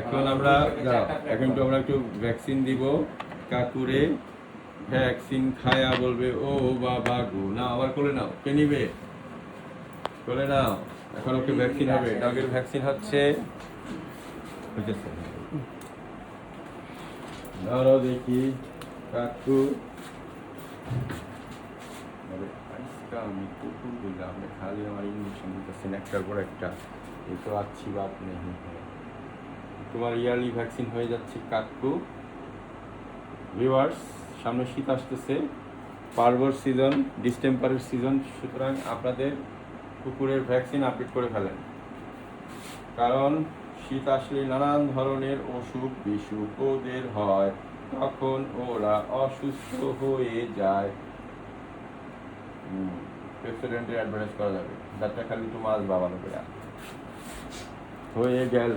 এখন আমরা এখন একটু আমরা একটু ভ্যাকসিন দিব। কাকুরে ভ্যাকসিন খায়া বলবে, ও বাবা গো, না, আবার কোলে নাও, কে নিবে? কোলে নাও, এখন ওকে ভ্যাকসিন হবে। ডগের ভ্যাকসিন হচ্ছে ধরো দেখি, কাকু। আমি কুকুর দিলাম খালি আমার ইঞ্জেকশন দিতেছেন একটার পর একটা। এই তো আচ্ছি বাত নেই। তোমার ইয়ারলি ভ্যাকসিন হয়ে যাচ্ছে কাকু। ভিউয়ার্স সামনে শীত আসতেছে, পার্বর সিজন ডিস্টেম্পারের সিজন সুতরাং আপনাদের কুকুরের ভ্যাকসিন আপডেট করে ফেলেন। কারণ শীত আসলে নানান ধরনের অসুখ বিসুখ ওদের হয়, তখন ওরা অসুস্থ হয়ে যায়। প্রেসিডেন্টের অ্যাডভার্টাইজ করা যাবে। যাত্রা খালি একটু মাছ বাবা লোকেরা হয়ে গেল।